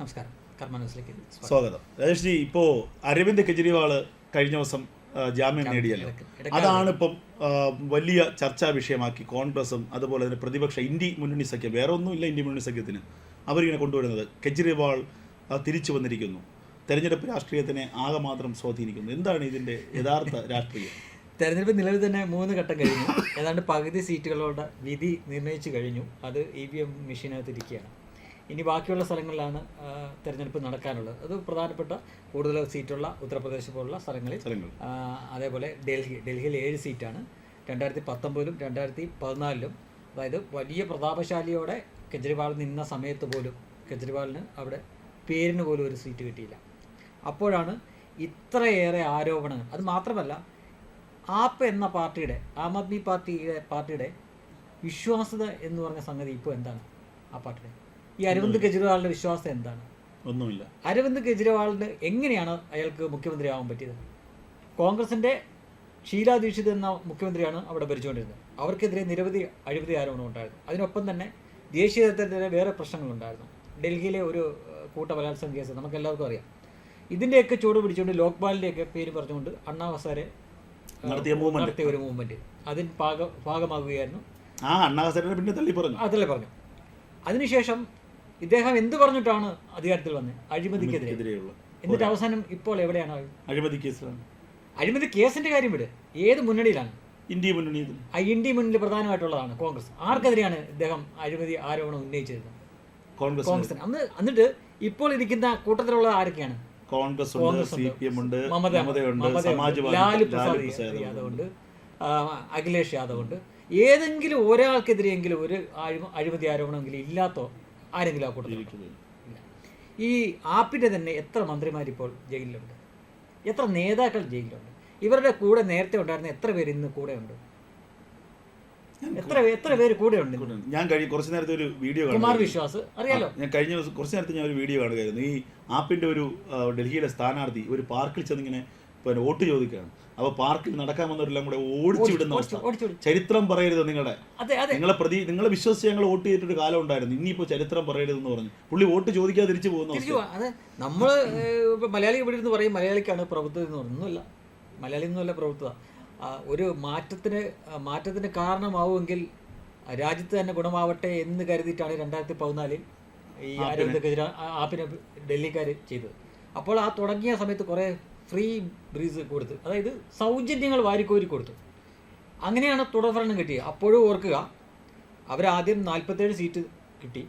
നമസ്കാരം. കർമ്മനസിലേക്ക് സ്വാഗതം. രാജേഷ് ജി ഇപ്പോൾ അരവിന്ദ് കെജ്രിവാൾ കഴിഞ്ഞ ദിവസം ജാമ്യം നേടിയല്ലോ. അതാണ് ഇപ്പം വലിയ ചർച്ചാ വിഷയമാക്കി കോൺഗ്രസും അതുപോലെ തന്നെ പ്രതിപക്ഷ ഇന്ത്യ മുന്നണി സഖ്യം വേറെ ഒന്നുമില്ല ഇന്ത്യ മുന്നണി സഖ്യത്തിന് അവരിങ്ങനെ കൊണ്ടുവരുന്നത്. കെജ്രിവാൾ തിരിച്ചു വന്നിരിക്കുന്നു. തെരഞ്ഞെടുപ്പ് രാഷ്ട്രീയത്തിനെ ആകെ മാത്രം സ്വാധീനിക്കുന്നു. എന്താണ് ഇതിന്റെ യഥാർത്ഥ രാഷ്ട്രീയം? തെരഞ്ഞെടുപ്പ് നിലവിൽ തന്നെ മൂന്ന് ഘട്ടം കഴിഞ്ഞു. ഏതാണ്ട് പകുതി സീറ്റുകളുടെ വിധി നിർണയിച്ചു കഴിഞ്ഞു. അത് ഇ വി എം മെഷീനകത്ത് ഇരിക്കുകയാണ്. ഇനി ബാക്കിയുള്ള സ്ഥലങ്ങളിലാണ് തിരഞ്ഞെടുപ്പ് നടക്കാനുള്ളത്. അത് പ്രധാനപ്പെട്ട കൂടുതൽ സീറ്റുള്ള ഉത്തർപ്രദേശ് പോലുള്ള സ്ഥലങ്ങളിൽ അതേപോലെ ഡൽഹി ഡൽഹിയിൽ ഏഴ് സീറ്റാണ്. രണ്ടായിരത്തി പത്തൊമ്പതിലും രണ്ടായിരത്തി പതിനാലിലും അതായത് വലിയ പ്രതാപശാലിയോടെ കെജ്രിവാൾ നിന്ന സമയത്ത് പോലും കെജ്രിവാളിന് അവിടെ പേരിന് പോലും ഒരു സീറ്റ് കിട്ടിയില്ല. അപ്പോഴാണ് ഇത്രയേറെ ആരോപണങ്ങൾ. അത് മാത്രമല്ല ആപ്പ് എന്ന പാർട്ടിയുടെ ആം ആദ്മി പാർട്ടിയുടെ പാർട്ടിയുടെ വിശ്വാസ്യത എന്ന് പറഞ്ഞ സംഗതി ഇപ്പോൾ എന്താണ്? ആ പാർട്ടിയുടെ ഈ അരവിന്ദ് കെജ്രിവാളിന്റെ വിശ്വാസം എന്താണ്? ഒന്നുമില്ല. അരവിന്ദ് കെജ്രിവാളിന് എങ്ങനെയാണ് അയാൾക്ക് മുഖ്യമന്ത്രിയാവാൻ പറ്റിയത്? കോൺഗ്രസിന്റെ ഷീലാ ദീക്ഷിത് എന്ന മുഖ്യമന്ത്രിയാണ് അവിടെ ഭരിച്ചുകൊണ്ടിരുന്നത്. അവർക്കെതിരെ നിരവധി അഴിമതി ആരോപണം ഉണ്ടായിരുന്നു. അതിനൊപ്പം തന്നെ ദേശീയ തലത്തിലെ വേറെ പ്രശ്നങ്ങളുണ്ടായിരുന്നു. ഡൽഹിയിലെ ഒരു കൂട്ട ബലാത്സംഗ കേസ് നമുക്ക് എല്ലാവർക്കും അറിയാം. ഇതിന്റെയൊക്കെ ചൂട് പിടിച്ചുകൊണ്ട് ലോക്പാലിന്റെയൊക്കെ പേര് പറഞ്ഞുകൊണ്ട് അണ്ണാ ഹസാരെ നടത്തിയ ഒരു മൂവ്മെന്റ് അതിന് ഭാഗ ഭാഗമാകുകയായിരുന്നു. ആ അണ്ണാ ഹസാരെ പിന്നെ തള്ളി പറഞ്ഞു അതല്ലേ പറഞ്ഞു അതിനുശേഷം ഇദ്ദേഹം എന്ത് പറഞ്ഞിട്ടാണ് അധികാരത്തിൽ വന്നത് അഴിമതിക്കെതിരെ. എന്നിട്ട് അവസാനം ഇപ്പോൾ എവിടെയാണ്? അഴിമതി കേസിലാണ് അഴിമതി കേസിന്റെ കാര്യം വിട്. ഏത് മുന്നണിയിലാണ്? ഇന്ത്യ മുന്നണി ആ ഇന്ത്യ മുന്നണി പ്രധാനമായിട്ടുള്ളതാണ് കോൺഗ്രസ്. ആർക്കെതിരെയാണ് ഇദ്ദേഹം അഴിമതി ആരോപണം ഉന്നയിച്ചത്? കോൺഗ്രസ്. കോൺഗ്രസിന്. അന്ന് എന്നിട്ട് ഇപ്പോൾ ഇരിക്കുന്ന കൂട്ടത്തിലുള്ള ആരൊക്കെയാണ്? കോൺഗ്രസ് ഉണ്ട് കോൺഗ്രസ് സി ഉണ്ട്. പി എം ഉണ്ട് മമതയുണ്ട് ലാലു പ്രസാദ് യാദവ് അഖിലേഷ് യാദവ് ഉണ്ട്. ഏതെങ്കിലും ഒരാൾക്കെതിരെയെങ്കിലും ഒരു അഴിമ- അഴിമതി ആരോപണമെങ്കിലും ഇല്ലാത്തോ ആരെങ്കിലും ആ കൂട്ടത്തിൽ? ഈ ആപ്പിന്റെ തന്നെ എത്ര മന്ത്രിമാരിപ്പോൾ ജയിലിലുണ്ട്? എത്ര നേതാക്കൾ ജയിലിലുണ്ട്? ഇവരുടെ കൂടെ നേരത്തെ ഉണ്ടായിരുന്ന എത്ര പേര് ഇന്ന് കൂടെ ഉണ്ട്? എത്ര എത്ര പേര് കൂടെ ഉണ്ട് ഞാൻ കഴിഞ്ഞ കുറച്ച് നേരത്തെ ഒരു വീഡിയോ കുമാർ വിശ്വാസ് അറിയാലോ? ഞാൻ കഴിഞ്ഞ ദിവസം കുറച്ച് നേരത്തെ ഞാൻ ഒരു വീഡിയോ കാണുകയായിരുന്നു. ഈ ആപ്പിന്റെ ഒരു ഡൽഹിയിലെ സ്ഥാനാർത്ഥി ഒരു പാർക്കിൽ ചെന്നിങ്ങനെ പിന്നെ വോട്ട് ചോദിക്കുകയാണ്. അപ്പൊ പാർക്കിൽ നടക്കാൻ വന്നവരെല്ലാം കൂടെ ഓടിച്ചു വിടുന്ന അവസ്ഥ. ചരിത്രം പറയരുത് നിങ്ങളുടെ. നിങ്ങളെ പ്രതി നിങ്ങളെ വിശ്വസിച്ച് ഞങ്ങൾ വോട്ട് ചെയ്തിട്ടൊരു കാലം ഉണ്ടായിരുന്നു. ഇനിയിപ്പോ ചരിത്രം പറയരുതെന്ന് പറഞ്ഞു. പുള്ളി വോട്ട് ചോദിക്കാതെ തിരിച്ചു പോകുന്ന. അത് നമ്മൾ ഇപ്പൊ മലയാളി ഇവിടെ ഇരുന്ന് പറയും മലയാളിക്കാണ് പ്രഭുത്വം എന്ന് പറഞ്ഞൊന്നുമില്ല മലയാളി ഒന്നുമല്ല പ്രഭുത്വ ഒരു മാറ്റത്തിന് മാറ്റത്തിന് കാരണമാവുമെങ്കിൽ രാജ്യത്ത് തന്നെ ഗുണമാവട്ടെ എന്ന് കരുതിയിട്ടാണ് രണ്ടായിരത്തി പതിനാലിൽ ഈ അരവിന്ദ് കെജ്രിവാൾ ആ, ആപ്പിനെ ഡൽഹിക്കാർ ചെയ്തത്. അപ്പോൾ ആ തുടങ്ങിയ സമയത്ത് കുറേ ഫ്രീ ബ്രീസ് കൊടുത്ത് അതായത് സൗജന്യങ്ങൾ വാരിക്കോരി കൊടുത്തു. അങ്ങനെയാണ് തുടർഭരണം കിട്ടിയത് അപ്പോഴും ഓർക്കുക അവരാദ്യം നാൽപ്പത്തേഴ് സീറ്റ് കിട്ടി.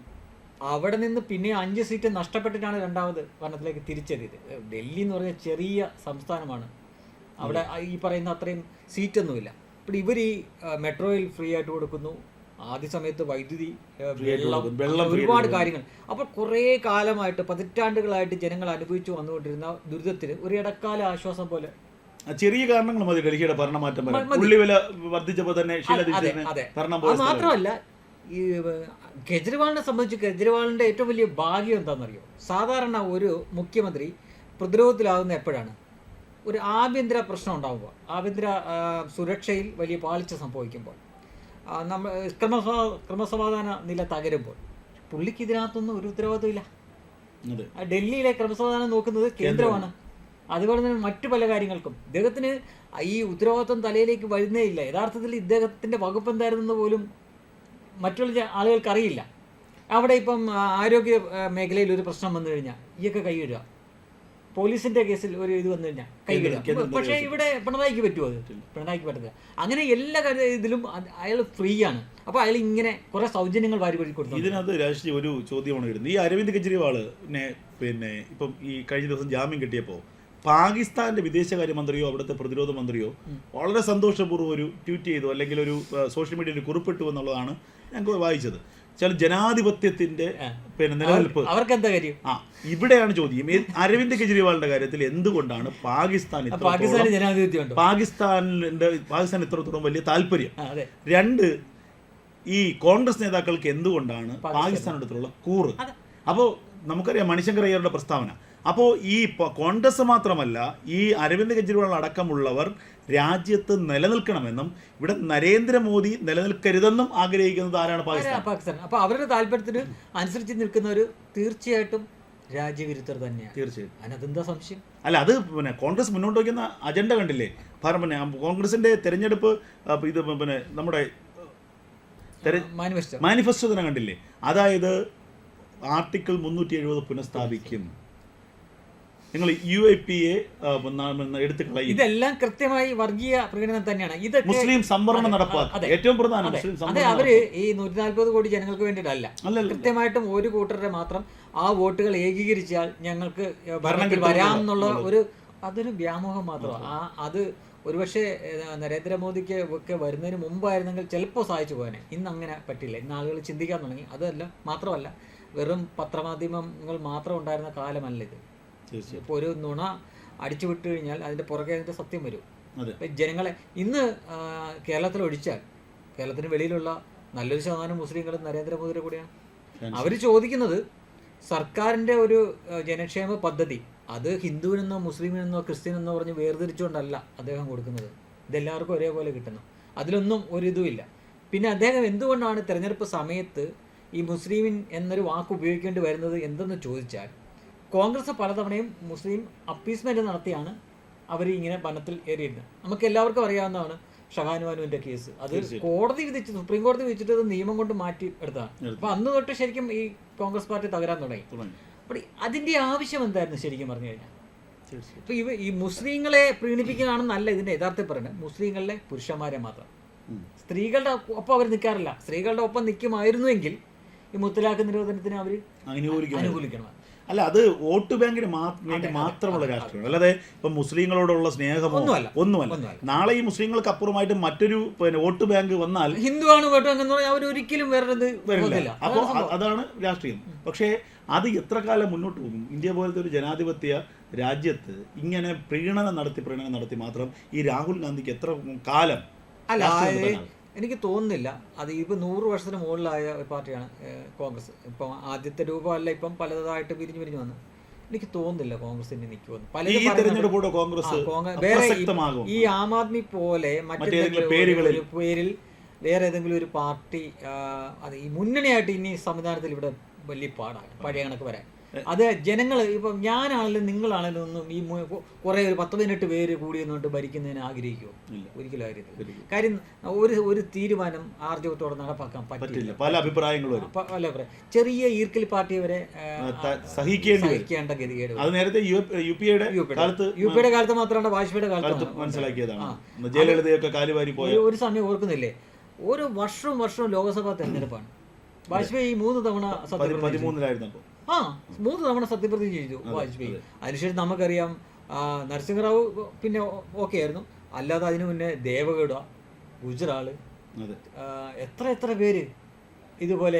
അവിടെ നിന്ന് പിന്നെ അഞ്ച് സീറ്റ് നഷ്ടപ്പെട്ടിട്ടാണ് രണ്ടാമത് ഭരണത്തിലേക്ക് തിരിച്ചെത്തിയത് ഡൽഹി എന്ന് പറഞ്ഞ ചെറിയ സംസ്ഥാനമാണ്. അവിടെ ഈ പറയുന്ന അത്രയും സീറ്റൊന്നുമില്ല അപ്പോൾ ഇവർ ഈ മെട്രോയിൽ ഫ്രീ ആയിട്ട് കൊടുക്കുന്നു. ആദ്യ സമയത്ത് വൈദ്യുതി വെള്ളം വെള്ളം ഒരുപാട് കാര്യങ്ങൾ. അപ്പോൾ കുറേ കാലമായിട്ട് പതിറ്റാണ്ടുകളായിട്ട് ജനങ്ങൾ അനുഭവിച്ചു വന്നുകൊണ്ടിരുന്ന ദുരിതത്തിന് ഒരു ഇടക്കാല ആശ്വാസം പോലെ. ചെറിയ കാരണങ്ങൾ മതി. ഡൽഹിയുടെ ഭരണമാറ്റം ഉള്ളി വില വർദ്ധിച്ചപ്പോൾ തന്നെ. മാത്രമല്ല ഈ കെജ്രിവാളിനെ സംബന്ധിച്ച് കെജ്രിവാളിന്റെ ഏറ്റവും വലിയ ഭാഗ്യം എന്താണെന്നറിയോ? സാധാരണ ഒരു മുഖ്യമന്ത്രി പ്രതിരോധത്തിലാകുന്ന എപ്പോഴാണ്? ഒരു ആഭ്യന്തര പ്രശ്നം ഉണ്ടാകുമ്പോൾ ആഭ്യന്തര സുരക്ഷയിൽ വലിയ പാളിച്ച സംഭവിക്കുമ്പോൾ. ആ, നമ്മ ക്രമസമാ ക്രമസമാധാന നില തകരുമ്പോൾ പുള്ളിക്ക് ഇതിനകത്തൊന്നും ഒരു ഉത്തരവാദിത്വമില്ല ഡൽഹിയിലെ ക്രമസമാധാനം നോക്കുന്നത് കേന്ദ്രമാണ്. അതുപോലെ തന്നെ മറ്റു പല കാര്യങ്ങൾക്കും. ഇദ്ദേഹത്തിന് ഈ ഉത്തരവാദിത്വം തലയിലേക്ക് വരുന്നേ ഇല്ല. യഥാർത്ഥത്തിൽ ഇദ്ദേഹത്തിന്റെ വകുപ്പ് എന്തായിരുന്നെന്ന് പോലും മറ്റുള്ള ആളുകൾക്ക് അറിയില്ല. അവിടെ ഇപ്പം ആരോഗ്യ മേഖലയിൽ ഒരു പ്രശ്നം വന്നു കഴിഞ്ഞാൽ ഈയൊക്കെ കൈയിടുക പോലീസിന്റെ കേസിൽ ഒരു ഇത് വന്നു കഴിഞ്ഞാൽ കൈവിടുക പക്ഷേ ഇവിടെ പിണറായിക്ക് പറ്റുമോ അത്? പിണറായിക്ക് പറ്റത്തില്ല. അങ്ങനെ എല്ലാ ഇതിലും അയാൾ ഫ്രീ ആണ് അപ്പോൾ അയാൾ ഇങ്ങനെ കുറെ സൗജന്യങ്ങൾ വാരി വഴി കൊടുത്തു. ഇതിനകത്ത് രാഷ്ട്രീയ ഒരു ചോദ്യമാണ് വരുന്നത് ഈ അരവിന്ദ് കെജ്രിവാളിനെ പിന്നെ ഇപ്പം ഈ കഴിഞ്ഞ ദിവസം ജാമ്യം കിട്ടിയപ്പോൾ പാകിസ്ഥാന്റെ വിദേശകാര്യമന്ത്രിയോ അവിടുത്തെ പ്രതിരോധ മന്ത്രിയോ വളരെ സന്തോഷപൂർവം ഒരു ട്വീറ്റ് ചെയ്തു. അല്ലെങ്കിൽ ഒരു സോഷ്യൽ മീഡിയയിൽ കുറിപ്പിട്ടു എന്നുള്ളതാണ് ഞങ്ങൾ വായിച്ചത്. ചില ജനാധിപത്യത്തിന്റെ പിന്നെ നിലനിൽപ്പ്. അവർക്ക് എന്താ കാര്യം? ആ ഇവിടെയാണ് ചോദ്യം. അരവിന്ദ് കെജ്രിവാളിന്റെ കാര്യത്തിൽ എന്തുകൊണ്ടാണ് പാകിസ്ഥാൻ പാകിസ്ഥാൻ പാകിസ്ഥാനിന്റെ പാകിസ്ഥാൻ ഇത്രത്തോളം വലിയ താല്പര്യം? രണ്ട് ഈ കോൺഗ്രസ് നേതാക്കൾക്ക് എന്തുകൊണ്ടാണ് പാകിസ്ഥാനോടത്തുള്ള കൂറ്? അപ്പോ അപ്പോൾ നമുക്കറിയാം മണിശങ്കർ അയ്യരുടെ പ്രസ്താവന. അപ്പോൾ ഈ കോൺഗ്രസ് മാത്രമല്ല ഈ അരവിന്ദ് കെജ്രിവാൾ അടക്കമുള്ളവർ രാജ്യത്ത് നിലനിൽക്കണമെന്നും ഇവിടെ നരേന്ദ്രമോദി നിലനിൽക്കരുതെന്നും ആഗ്രഹിക്കുന്നത് ആരാണ് പാകിസ്ഥാൻ? പാകിസ്ഥാൻ? അപ്പൊ അവരുടെ താല്പര്യത്തിന് അനുസരിച്ച് നിൽക്കുന്ന ഒരു തീർച്ചയായിട്ടും രാജ്യവിരുദ്ധർ തന്നെയാണ്. തീർച്ചയായും അതിനെന്താ സംശയം? അല്ല അത് പിന്നെ കോൺഗ്രസ് മുന്നോട്ട് വയ്ക്കുന്ന അജണ്ട കണ്ടില്ലേ? പിന്നെ കോൺഗ്രസിന്റെ തെരഞ്ഞെടുപ്പ് ഇത് പിന്നെ നമ്മുടെ മാനിഫെസ്റ്റോ? മാനിഫെസ്റ്റോ തന്നെ കണ്ടില്ലേ? അതായത് ആർട്ടിക്കിൾ മുന്നൂറ്റി എഴുപത് പുനഃസ്ഥാപിക്കും. നിങ്ങൾ യു ഐ പി എ എടുത്തു കളയും ഇതെല്ലാം കൃത്യമായി വർഗീയ പ്രകടനം തന്നെയാണ്. ഇത് മുസ്ലിം സംവരണം അതെ, നടപ്പാക്കുക. ഏറ്റവും പ്രധാനം അതെ. അവർ ഈ നൂറ്റി നാൽപ്പത് കോടി ജനങ്ങൾക്ക് വേണ്ടിയിട്ടല്ല. കൃത്യമായിട്ടും ഒരു കൂട്ടരുടെ മാത്രം ആ വോട്ടുകൾ ഏകീകരിച്ചാൽ ഞങ്ങൾക്ക് ഭരണത്തിൽ വരാം എന്നുള്ള ഒരു അതൊരു വ്യാമോഹം മാത്രമാണ് ആ അത് ഒരുപക്ഷെ നരേന്ദ്രമോദിക്ക് ഒക്കെ വരുന്നതിന് മുമ്പായിരുന്നെങ്കിൽ ചിലപ്പോൾ സഹായിച്ചു പോകാനെ. ഇന്ന് അങ്ങനെ പറ്റില്ല. ഇന്ന് ആളുകൾ ചിന്തിക്കാൻ തുടങ്ങി. അതല്ല മാത്രമല്ല വെറും പത്രമാധ്യമങ്ങൾ മാത്രം ഉണ്ടായിരുന്ന കാലമല്ല ഇത്. തീർച്ചയായും. ഇപ്പോൾ ഒരു നുണ അടിച്ചു വിട്ടു കഴിഞ്ഞാൽ അതിന്റെ പുറകെ അതിന്റെ സത്യം വരും. അതെ. ഇപ്പം ജനങ്ങളെ ഇന്ന് കേരളത്തിൽ ഒഴിച്ചാൽ കേരളത്തിന് വെളിയിലുള്ള നല്ലൊരു ശതമാനം മുസ്ലിങ്ങളും നരേന്ദ്രമോദിയുടെ കൂടെയാണ് അവർ ചോദിക്കുന്നത് സർക്കാരിന്റെ ഒരു ജനക്ഷേമ പദ്ധതി അത് ഹിന്ദുവിനെന്നോ മുസ്ലിമിനെന്നോ ക്രിസ്ത്യനെന്നോ പറഞ്ഞ് വേർതിരിച്ചുകൊണ്ടല്ല അദ്ദേഹം കൊടുക്കുന്നത്. ഇതെല്ലാവർക്കും ഒരേപോലെ കിട്ടുന്നു അതിലൊന്നും ഒരു ഇതുമില്ല പിന്നെ അദ്ദേഹം എന്തുകൊണ്ടാണ് തിരഞ്ഞെടുപ്പ് സമയത്ത് ഈ മുസ്ലിമിൻ എന്നൊരു വാക്ക് ഉപയോഗിക്കേണ്ടി വരുന്നത് എന്തെന്ന് ചോദിച്ചാൽ കോൺഗ്രസ് പലതവണയും മുസ്ലിം അപ്പീസ്മെന്റ് നടത്തിയാണ് അവർ ഇങ്ങനെ ഭരണത്തിൽ ഏറിയിരുന്നത്. നമുക്ക് എല്ലാവർക്കും അറിയാവുന്നതാണ് ഷഹാനുവാനുവിന്റെ കേസ്. അത് കോടതി വിധിച്ച് സുപ്രീം കോടതി വിധിച്ചിട്ട് അത് നിയമം കൊണ്ട് മാറ്റി എടുത്തതാണ്. അപ്പം അന്ന് തൊട്ട് ശരിക്കും ഈ കോൺഗ്രസ് പാർട്ടി തകരാൻ തുടങ്ങി. അപ്പം അപ്പോൾ അതിന്റെ ആവശ്യം എന്തായിരുന്നു ശരിക്കും പറഞ്ഞു കഴിഞ്ഞാൽ? ഇപ്പൊ ഇവ ഈ മുസ്ലിങ്ങളെ പ്രീണിപ്പിക്കാനാണെന്നല്ല ഇതിന്റെ യഥാർത്ഥത്തിൽ പറയുന്നത് മുസ്ലിങ്ങളിലെ പുരുഷന്മാരെ മാത്രം. സ്ത്രീകളുടെ ഒപ്പം അവർ നിൽക്കാറില്ല. സ്ത്രീകളുടെ ഒപ്പം നിൽക്കുമായിരുന്നുവെങ്കിൽ ഈ മുത്തലാഖ് നിരോധനത്തിന് അവർ അനുകൂലിക്കണം അല്ല അത് വോട്ട് ബാങ്കിന് വേണ്ടി മാത്രമുള്ള രാഷ്ട്രീയം അല്ലാതെ ഇപ്പൊ മുസ്ലിങ്ങളോടുള്ള സ്നേഹമോ ഒന്നുമല്ല. നാളെ ഈ മുസ്ലിങ്ങൾക്ക് അപ്പുറമായിട്ട് മറ്റൊരു പിന്നെ വോട്ട് ബാങ്ക് വന്നാൽ ഹിന്ദുവാണ് വോട്ട് എന്ന് പറഞ്ഞാൽ അവർ ഒരിക്കലും വേറെ വരുന്നില്ല വരില്ല അപ്പോൾ അതാണ് രാഷ്ട്രീയം. പക്ഷേ അത് എത്ര കാലം മുന്നോട്ട് പോകും? ഇന്ത്യ പോലത്തെ ഒരു ജനാധിപത്യ രാജ്യത്ത് ഇങ്ങനെ പ്രീണനം നടത്തി പ്രീണനം നടത്തി മാത്രം ഈ രാഹുൽ ഗാന്ധിക്ക് എത്ര കാലം അല്ല? എനിക്ക് തോന്നുന്നില്ല. അത് ഇപ്പം നൂറ് വർഷത്തിന് മുകളിലായ ഒരു പാർട്ടിയാണ് കോൺഗ്രസ്. ഇപ്പം ആദ്യത്തെ രൂപമല്ല ഇപ്പം പലതായിട്ട് പിരിഞ്ഞു പിരിഞ്ഞു വന്നു. എനിക്ക് തോന്നുന്നില്ല കോൺഗ്രസ് ഇനി നിൽക്കുമെന്ന് പല കോൺഗ്രസ് വേറെ ഈ- ആം ആദ്മി പോലെ മറ്റേതെങ്കിലും. ഒരു പേരിൽ വേറെ ഏതെങ്കിലും ഒരു പാർട്ടി അത് ഈ മുന്നണിയായിട്ട് ഇനി സംവിധാനത്തിൽ ഇവിടെ വലിയ പാടാണ് പഴയ കണക്ക് വരാൻ അത് ജനങ്ങൾ ഇപ്പം ഞാനാണെങ്കിലും നിങ്ങളാണെങ്കിലും ഒന്നും ഈ കുറേ ഒരു പത്ത് പതിനെട്ട് പേര് കൂടി നിന്നിട്ട് ഭരിക്കുന്നതിന് ആഗ്രഹിക്കുമോ. ഒരിക്കലും ആഗ്രഹിക്കും കാര്യം ഒരു ഒരു തീരുമാനം ആർജവത്തോടെ നടപ്പാക്കാൻ പറ്റില്ല. പല അഭിപ്രായങ്ങളും പല അഭിപ്രായം. ചെറിയ ഈർക്കിൽ പാർട്ടി വരെ സഹിക്കേണ്ടി ഗതികേട് അത് നേരത്തെ യു പിയുടെ- കാലത്ത് യു പിയുടെ കാലത്ത് മാത്രമല്ല വാജ്പേയിയുടെ കാലത്ത് മനസ്സിലാക്കിയതാണ്. ജയലളിതയൊക്കെ കാലുവാരി പോയ ഒരു- സമയം ഓർക്കുന്നില്ലേ? ഓരോ വർഷവും വർഷവും ലോക്സഭാ തെരഞ്ഞെടുപ്പാണ്. വാജ്പേയി മൂന്ന് തവണ സത്യപ്രതിജ്ഞ. പതിമൂന്നിലായിരുന്നു ആ മൂന്ന് തവണ സത്യപ്രതിജ്ഞ ചെയ്തു വാജ്പേയി. അതിനുശേഷം നമുക്കറിയാം നരസിംഹറാവു പിന്നെ ഓക്കെ ആയിരുന്നു. അല്ലാതെ അതിനു മുന്നേ ദേവഗഡ ഗുജറാൾ എത്ര എത്ര പേര് ഇതുപോലെ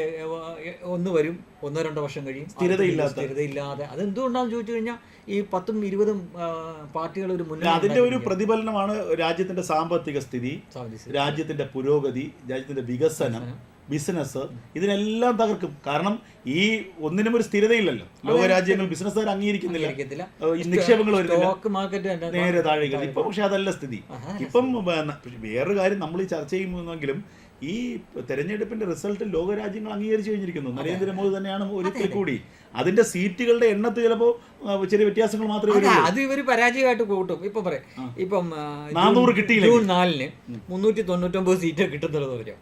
ഒന്ന് വരും ഒന്നോ രണ്ടോ വർഷം കഴിയും. സ്ഥിരതയില്ലാതെ സ്ഥിരതയില്ലാതെ. അതെന്തുകൊണ്ടാണെന്ന് ചോദിച്ചു കഴിഞ്ഞാൽ ഈ പത്തും ഇരുപതും പാർട്ടികൾ ഒരു മുന്നിൽ അതിന്റെ ഒരു. പ്രതിഫലനമാണ് രാജ്യത്തിന്റെ സാമ്പത്തിക സ്ഥിതി. രാജ്യത്തിന്റെ പുരോഗതി രാജ്യത്തിന്റെ വികസനം. ബിസിനസ് ഇതിനെല്ലാം തകർക്കും. കാരണം ഈ ഒന്നിനും ഒരു സ്ഥിരതയില്ലല്ലോ. ലോകരാജ്യങ്ങൾ ബിസിനസ്സുകാർ അംഗീകരിക്കുന്നില്ല. നിക്ഷേപങ്ങൾ വരുന്നില്ല. നേരെ താഴേക്ക് ഇപ്പൊ പക്ഷെ അതല്ല സ്ഥിതി. ഇപ്പം വേറൊരു കാര്യം നമ്മൾ ഈ ചർച്ച ചെയ്യുന്നെങ്കിലും ഈ തെരഞ്ഞെടുപ്പിന്റെ റിസൾട്ട് ലോകരാജ്യങ്ങൾ അംഗീകരിച്ചു കഴിഞ്ഞിരിക്കുന്നു. നരേന്ദ്രമോദി തന്നെയാണ് ഒരിക്കൽ കൂടി. അതിന്റെ സീറ്റുകളുടെ എണ്ണത്തിൽ ചിലപ്പോ ചെറിയ വ്യത്യാസങ്ങൾ മാത്രമേ അത് ഇവർ പരാജയമായിട്ട് കൂട്ടും. ഇപ്പൊ പറയാം. ഇപ്പം നാനൂറ് കിട്ടിയില്ലെങ്കിൽ. ജൂൺ നാലിന് മുന്നൂറ്റി തൊണ്ണൂറ്റൊമ്പത് സീറ്റ് കിട്ടുന്നുള്ളത് പറഞ്ഞു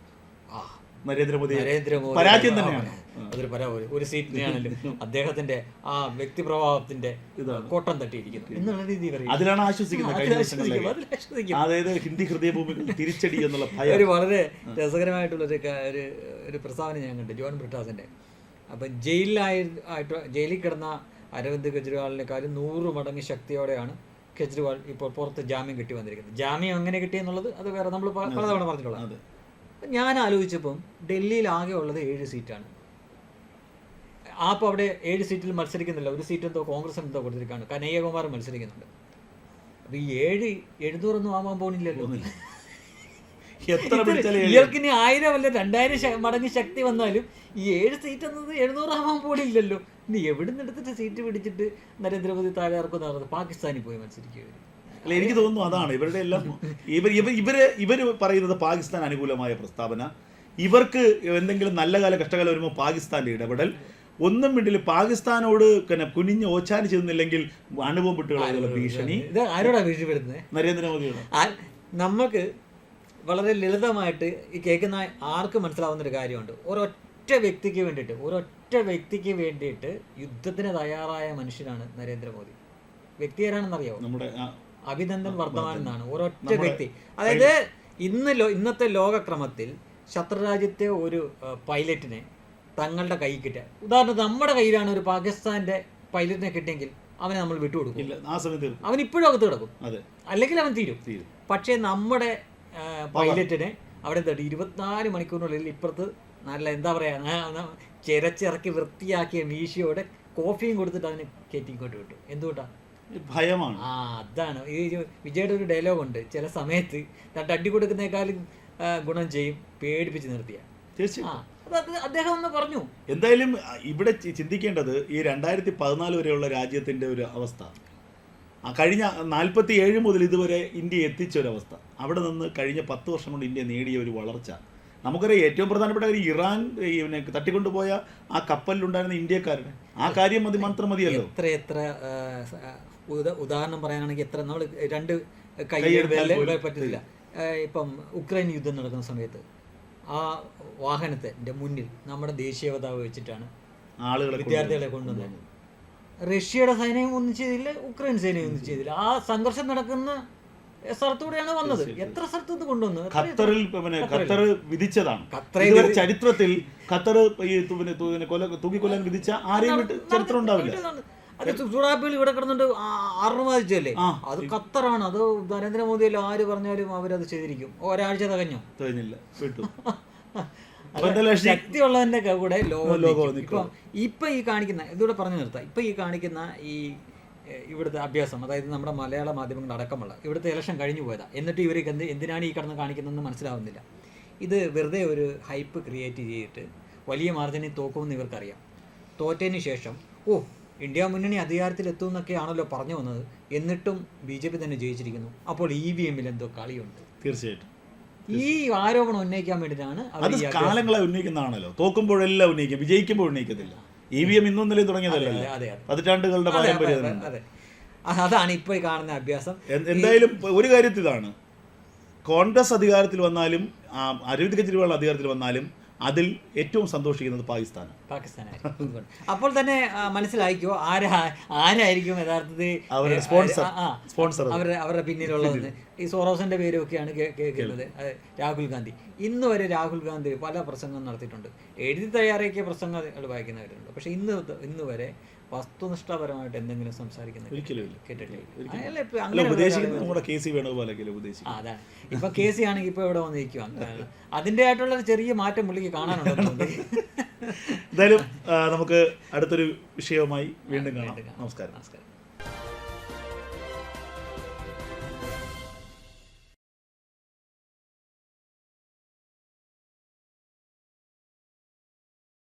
നരേന്ദ്രമോദി നരേന്ദ്രമോദി പരാജയം തന്നെയാണ്. അതൊരു പരാജയം ഒരു സീറ്റിനാണെങ്കിലും അദ്ദേഹത്തിന്റെ ആ വ്യക്തിപ്രഭാവത്തിന്റെ കോട്ടം തട്ടിയിരിക്കുന്നു എന്നുള്ള രീതിയിൽ അതിലാണ് ആശ്വസിക്കുന്നത്. അതായത് ഹിന്ദി ഹൃദയഭൂമികൾ തിരിച്ചടി എന്നുള്ള ഭയം. ഒരു വളരെ രസകരമായിട്ടുള്ള ഒരു ഒരു പ്രസ്താവന ഞാൻ കണ്ടു ജോൺ ബ്രിട്ടാസിന്റെ. അപ്പം ജയിലിലായി ആയിട്ട് ജയിലിൽ കിടന്ന അരവിന്ദ് കെജ്രിവാളിനെക്കാളും നൂറ് മടങ്ങ് ശക്തിയോടെയാണ് കെജ്രിവാൾ ഇപ്പോൾ പുറത്ത് ജാമ്യം കിട്ടി വന്നിരിക്കുന്നത്. ജാമ്യം എങ്ങനെ കിട്ടിയെന്നുള്ളത് അത് വേറെ നമ്മൾ പലതവണ പറഞ്ഞിട്ടുള്ളത് ഞാൻ ആലോചിച്ചപ്പം ഡൽഹിയിൽ ആകെ ഉള്ളത് ഏഴ് സീറ്റാണ്. ആപ്പ് അവിടെ ഏഴ് സീറ്റിൽ മത്സരിക്കുന്നില്ല. ഒരു സീറ്റ് എന്തോ കോൺഗ്രസ് എന്തോ കൊടുത്തിരിക്കുകയാണ്. കനയ്യകുമാർ മത്സരിക്കുന്നുണ്ട്. അപ്പൊ ഈ ഏഴ് എഴുന്നൂറൊന്നും ആവാൻ പോകുന്നില്ലല്ലോ. എത്ര പിടിച്ചാലും ഇയാൾക്ക് ഇനി ആയിരം അല്ല രണ്ടായിരം മടങ്ങ് ശക്തി വന്നാലും ഈ ഏഴ് സീറ്റ് എന്നത് എഴുന്നൂറാവാൻ പോലില്ലല്ലോ ഇനി എവിടെ നിന്ന് എടുത്തിട്ട് സീറ്റ് പിടിച്ചിട്ട് നരേന്ദ്രമോദി താഴെ ഇറക്കുന്ന പാകിസ്ഥാനിൽ പോയി മത്സരിക്കുക അല്ല എനിക്ക് തോന്നുന്നു അതാണ്. ഇവരുടെ എല്ലാം ഇവർ ഇവർ ഇവർ ഇവർ പറയുന്നത് പാകിസ്ഥാൻ അനുകൂലമായ പ്രസ്താവന. ഇവർക്ക് എന്തെങ്കിലും നല്ല കാല കഷ്ടകാലം വരുമ്പോൾ പാകിസ്ഥാന്റെ ഇടപെടൽ. ഒന്നും വേണ്ടില്ല പാകിസ്ഥാനോട് പിന്നെ കുനിഞ്ഞ് ചെയ്യുന്നില്ലെങ്കിൽ ചെന്നില്ലെങ്കിൽ അണുബോംബിട്ടുള്ള ഭീഷണി. ഇത് ആരോടാ ഭീഷണിപ്പെടുത്തുന്നത് നരേന്ദ്രമോദിയാണ് ആ- നമുക്ക് വളരെ ലളിതമായിട്ട് ഈ കേൾക്കുന്ന ആർക്ക് മനസ്സിലാവുന്ന ഒരു കാര്യമുണ്ട്. ഒരൊറ്റ വ്യക്തിക്ക് വേണ്ടിയിട്ട് ഒരൊറ്റ വ്യക്തിക്ക് വേണ്ടിയിട്ട് യുദ്ധത്തിന് തയ്യാറായ മനുഷ്യനാണ് നരേന്ദ്രമോദി. വ്യക്തി ആരാണെന്നറിയാവോ? നമ്മുടെ അഭിനന്ദൻ വർദ്ധമാൻ എന്നാണ് ഒരൊറ്റ വ്യക്തി. അതായത് ഇന്ന് ലോ ഇന്നത്തെ ലോകക്രമത്തിൽ ശത്രുരാജ്യത്തെ ഒരു പൈലറ്റിനെ തങ്ങളുടെ കൈ കിട്ടുക. ഉദാഹരണത്തിന് നമ്മുടെ കയ്യിലാണ് ഒരു പാകിസ്ഥാന്റെ പൈലറ്റിനെ കിട്ടിയെങ്കിൽ അവനെ നമ്മൾ വിട്ടുകൊടുക്കും. ആ സമയത്ത് അവൻ ഇപ്പോഴും അകത്ത് കിടക്കും. അല്ലെങ്കിൽ അവൻ തീരും. പക്ഷേ നമ്മുടെ പൈലറ്റിനെ അവിടെ എന്താ ഇരുപത്തിനാല് മണിക്കൂറിനുള്ളിൽ ഇപ്പുറത്ത് നല്ല എന്താ പറയുക ചിരച്ചിറക്കി വൃത്തിയാക്കിയ മീശയോടെ കോഫിയും കൊടുത്തിട്ട് അവന് കയറ്റിക്കൊണ്ട് വിട്ടു. എന്തുകൊണ്ടാണ് ഭയമാണ്. ആ അതാണ്. ഈ വിജയുടെ ഒരു ഡയലോഗ് ഉണ്ട്. ചില സമയത്ത് താൻ അടി കൊടുക്കുന്നേക്കാളും ഗുണം ചെയ്യും പേടിപ്പിച്ച് നിർത്തിയ. അദ്ദേഹം ഒന്ന് പറഞ്ഞു. എന്തായാലും ഇവിടെ ചിന്തിക്കേണ്ടത് ഈ രണ്ടായിരത്തി പതിനാല് വരെയുള്ള രാജ്യത്തിന്റെ ഒരു അവസ്ഥ. ആ കഴിഞ്ഞ നാൽപ്പത്തി ഏഴ് മുതൽ ഇതുവരെ ഇന്ത്യ എത്തിച്ച ഒരവസ്ഥ അവിടെ നിന്ന് കഴിഞ്ഞ പത്ത് വർഷം കൊണ്ട് ഇന്ത്യ നേടിയ ഒരു വളർച്ച. നമുക്കറിയാം ഏറ്റവും പ്രധാനപ്പെട്ട കാര്യം ഇറാൻ പിന്നെ തട്ടിക്കൊണ്ടുപോയ ആ കപ്പലിലുണ്ടായിരുന്ന ഇന്ത്യക്കാരുടെ. ആ കാര്യം മതി മാത്രം മതിയല്ലോ. എത്ര എത്ര ഉദാഹരണം പറയാനാണെങ്കിൽ എത്ര നമ്മൾ രണ്ട് കൈ പോലും പറ്റത്തില്ല. ഇപ്പം ഉക്രൈൻ യുദ്ധം നടക്കുന്ന സമയത്ത് ആ വാഹനത്തിന്റെ മുന്നിൽ നമ്മുടെ ദേശീയപതാക വെച്ചിട്ടാണ് ആളുകളെ വിദ്യാർത്ഥികളെ കൊണ്ടുവന്നത്. റഷ്യയുടെ സൈന്യം ഒന്നും ചെയ്തില്ല ഉക്രൈൻ സൈന്യം ഒന്നും ചെയ്തില്ല. ആ സംഘർഷം നടക്കുന്ന സ്ഥലത്തൂടെയാണ് വന്നത്. എത്ര സ്ഥലത്ത് ഇത് കൊണ്ടുവന്നു ഖത്തറിൽ പിന്നെ ഖത്തർ വിധിച്ചതാണ്. ഇതുവരെ ചരിത്രത്തിൽ ഖത്തർ ഈ പിന്നെ തൂക്കിക്കൊല്ലാൻ വിധിച്ച ആരെയും ചരിത്രം ഉണ്ടാവില്ല. ചുടാപ്പിൽ ഇവിടെ കിടന്നുണ്ട് ആറുമാതിച്ചല്ലേ ആ. അത് ഖത്തറാണ്. അത് നരേന്ദ്രമോദിയല്ല ആര് പറഞ്ഞാലും അവരത് ചെയ്തിരിക്കും. ഒരാഴ്ച തകഞ്ഞു. തകഞ്ഞില്ല. ശക്തിയുള്ളവന്റെ കൂടെ ലോകം ഇപ്പൊ ഇപ്പൊ ഈ കാണിക്കുന്ന ഇതിവിടെ പറഞ്ഞു നിർത്താം. ഇപ്പൊ ഈ കാണിക്കുന്ന ഈ ഇവിടുത്തെ അഭ്യാസം അതായത് നമ്മുടെ മലയാള മാധ്യമങ്ങൾ അടക്കമുള്ള ഇവിടുത്തെ ഇലക്ഷൻ കഴിഞ്ഞു പോയതാ. എന്നിട്ട് ഇവർക്ക് എന്ത് എന്തിനാണ് ഈ കടന്ന് കാണിക്കുന്നതെന്ന് മനസ്സിലാവുന്നില്ല. ഇത് വെറുതെ ഒരു ഹൈപ്പ് ക്രിയേറ്റ് ചെയ്തിട്ട് വലിയ മാർജിനിൽ തോക്കുമെന്ന് ഇവർക്കറിയാം. തോറ്റതിന് ശേഷം ഓ ഇന്ത്യ മുന്നണി അധികാരത്തിൽ എത്തുമെന്നൊക്കെയാണല്ലോ പറഞ്ഞു വന്നത്. എന്നിട്ടും ബി ജെ പി തന്നെ ജയിച്ചിരിക്കുന്നു. അപ്പോൾ ഇ വി എമ്മിൽ എന്തോ കളിയുണ്ട്. തീർച്ചയായിട്ടും. ഈ ആരോപണം ഉന്നയിക്കാൻ വേണ്ടിയിട്ടാണ് അത് കാലങ്ങളെ ഉന്നയിക്കുന്നതാണല്ലോ. തോക്കുമ്പോഴെല്ലാം ഉന്നയിക്കും. വിജയിക്കുമ്പോൾ ഉന്നയിക്കത്തില്ല. ഇ വി എം ഇന്നും നിലയിൽ തുടങ്ങിയതല്ലേ? പതിറ്റാണ്ടുകളുടെ പാരമ്പര്യം. അതാണ് ഇപ്പോൾ കാണുന്ന അഭ്യാസം. എന്തായാലും ഒരു കാര്യത്തിൽ ഇതാണ് കോൺഗ്രസ് അധികാരത്തിൽ വന്നാലും അരവിന്ദ് കെജ്രിവാൾ അധികാരത്തിൽ വന്നാലും അതിൽ ഏറ്റവും സന്തോഷിക്കുന്നത് പാകിസ്ഥാനാണ്. പാകിസ്ഥാനാണ് അപ്പോൾ തന്നെ ആ, മനസ്സിലാക്കിയോ ആരാ ആരായിരിക്കും യഥാർത്ഥത്തിൽ അവരുടെ സ്പോൺസർ സ്പോൺസർ അവരുടെ അവരുടെ പിന്നിലുള്ളത്? ഈ സോറോസിന്റെ പേരൊക്കെയാണ് കേൾക്കുന്നത്. രാഹുൽ ഗാന്ധി. ഇന്ന് വരെ രാഹുൽ ഗാന്ധി പല പ്രസംഗം നടത്തിയിട്ടുണ്ട്. എഴുതി തയ്യാറാക്കിയ പ്രസംഗങ്ങൾ വായിക്കുന്നവരുണ്ട്. പക്ഷെ ഇന്ന് ഇന്ന് വരെ വസ്തുനിഷ്ഠപരമായിട്ട് എന്തെങ്കിലും സംസാരിക്കുന്നത് അതാണ്. ഇപ്പൊ കെ സി ആണെങ്കിൽ ഇപ്പൊ ഇവിടെ വന്നിരിക്കുക അതിന്റെ ആയിട്ടുള്ള ചെറിയ മാറ്റം പുള്ളിക്ക് കാണാനുണ്ട് എന്തായാലും നമുക്ക് അടുത്തൊരു വിഷയവുമായി വീണ്ടും കാണാം. നമസ്കാരം. നമസ്കാരം.